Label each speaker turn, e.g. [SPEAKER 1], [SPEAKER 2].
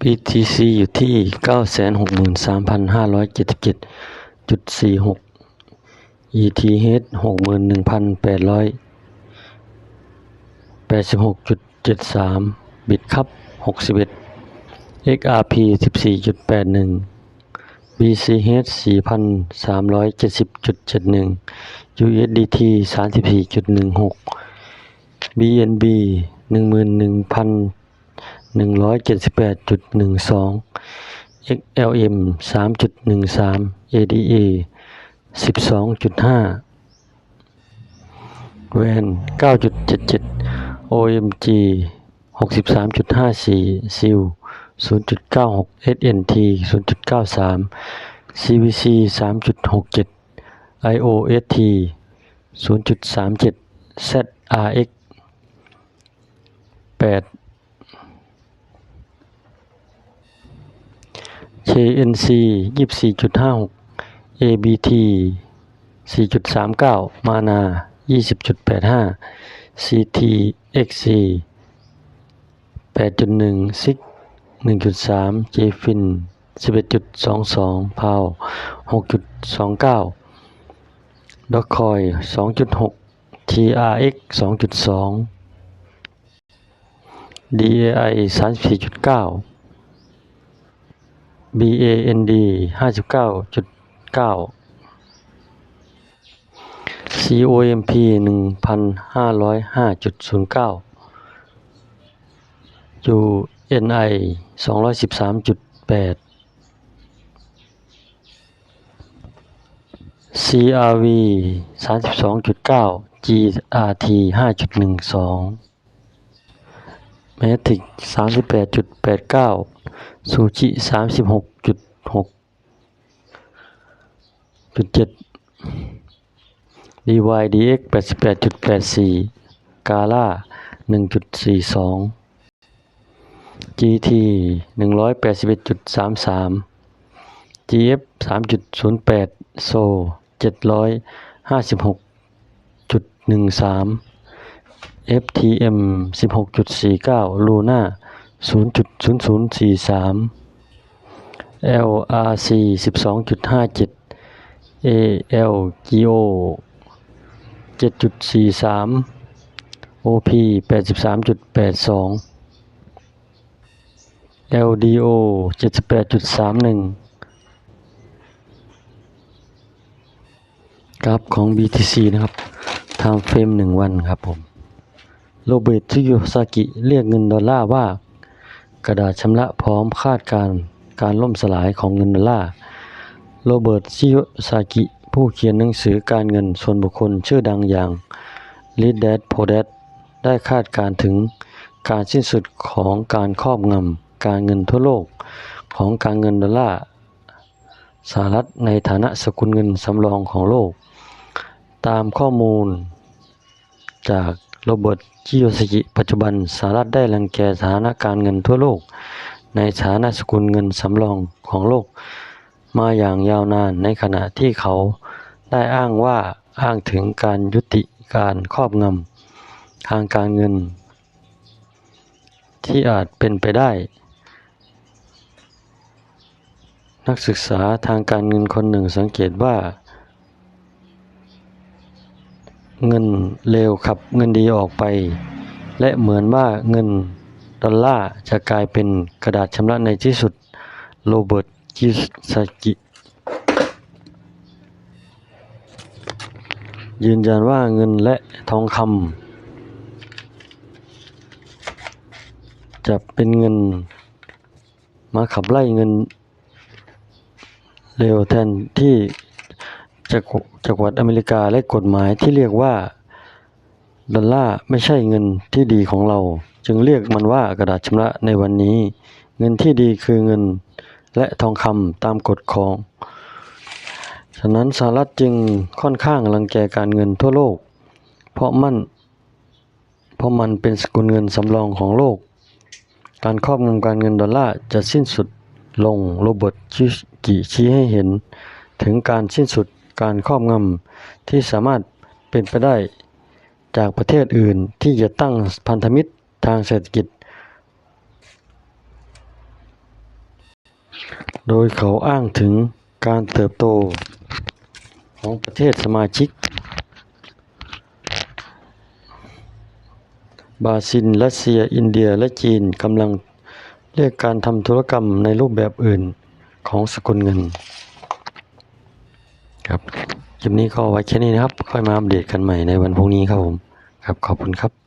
[SPEAKER 1] BTC อยู่ที่ 963,577.46 ETH 61,886.73บิตครับ61 XRP 14.81 BCH 4,370.71 USDT 34.16 BNB 11,000 178.12 XLM 3.13 ADA 12.5 WAN 9.77 OMG 63.54 SIL 0.96 SNT 0.93 CVC 3.67 IOST 0.37 ZRX 8 KNC 24.56 ABT 4.39 Mana 20.85 CTXC 8.1 SIG 1.3 JFIN 11.22 PAL 6.29 Dogecoin 2.6 TRX 2.2 DAI 34.9 BAND 59.9 COMP 1,505.09 UNI 213.8 CRV 32.9 GRT 5.12 Matic 38.89 ซู BAND ห้าสิบเก้าจุดเก้า COMP หนึ่งพันห้าร้อยห้าจุดศูนย์เก้า UNI สองร้อยสิบสามจุดแปด CRV สามสิบสองจุดเก้า GRT ห้าจุดหนึ่งสอง m a t i c 38.89 ซูจิ36.6.7 DYDX 88.84 กาล่า1.42 GT 181.33 GF 3.08 โซ756.13 FTM 16.49 Luna 0.0043 LRC 12.57 ALGO 7.43 OP 83.82 LDO 78.31กราฟของ BTC นะครับ ทางเฟรม1 วันครับผม โรเบิร์ตซิโยซากิเรียกเงินดอลลาร์ว่า กระดาษชำระพร้อมคาดการณ์การล่มสลายของเงินดอลลาร์ โรเบิร์ตซิโยซากิผู้เขียนหนังสือการเงินส่วนบุคคลชื่อดังอย่าง l e a d a d p o d a d ได้คาดการณ์ถึงการสิ้นสุดของการครอบงำการเงินทั่วโลกของการเงินดอลลาร์สหรัฐในฐานะสกุลเงินสำรองของโลก ตามข้อมูลจาก โรเบิร์ตคิโยสกิปัจจุบันสหรัฐได้รังแกสถานการเงินทั่วโลก ในฐานะสกุลเงินสำรองของโลก มาอย่างยาวนานในขณะที่เขาได้อ้างว่าอ้างถึงการยุติการครอบงำทางการเงิน ที่อาจเป็นไปได้ นักศึกษาทางการเงินคนหนึ่งสังเกตว่า เงินเลวขับเงินดีออกไป และเหมือนว่าเงินดอลลาร์จะกลายเป็นกระดาษชำระในที่สุดโรเบิร์ตคิซากิยืนยันว่าเงินและทองคำจะเป็นเงิน มาขับไล่เงินเร็วแทนที่ จากจักวรรดิอเมริกาและกฎหมายที่เรียกว่า ดอลลาร์ไม่ใช่เงินที่ดีของเรา จึงเรียกมันว่ากระดาษชำระในวันนี้ เงินที่ดีคือเงินและทองคำตามกฎของฉะนั้นสหรัฐจึงค่อนข้างรังแกการเงินทั่วโลก เพราะมันเพราะมันเป็นสกุลเงินสำรองของโลก การครอบงำการเงินดอลลาร์จะสิ้นสุดลงโรเบิร์ตชิกิชี้ให้เห็นถึงการสิ้นสุด การครอบงำที่สามารถเป็นไปได้จากประเทศอื่นที่จะตั้งพันธมิตรทางเศรษฐกิจ โดยเขาอ้างถึงการเติบโตของประเทศสมาชิก บราซิล รัสเซีย อินเดีย และจีนกำลังเรียกการทำธุรกรรมในรูปแบบอื่นของสกุลเงิน ครับคลิปนี้ก็ไว้แค่นี้นะครับ ค่อยมาอัปเดตกันใหม่ในวันพรุ่งนี้ครับผม ครับขอบคุณครับ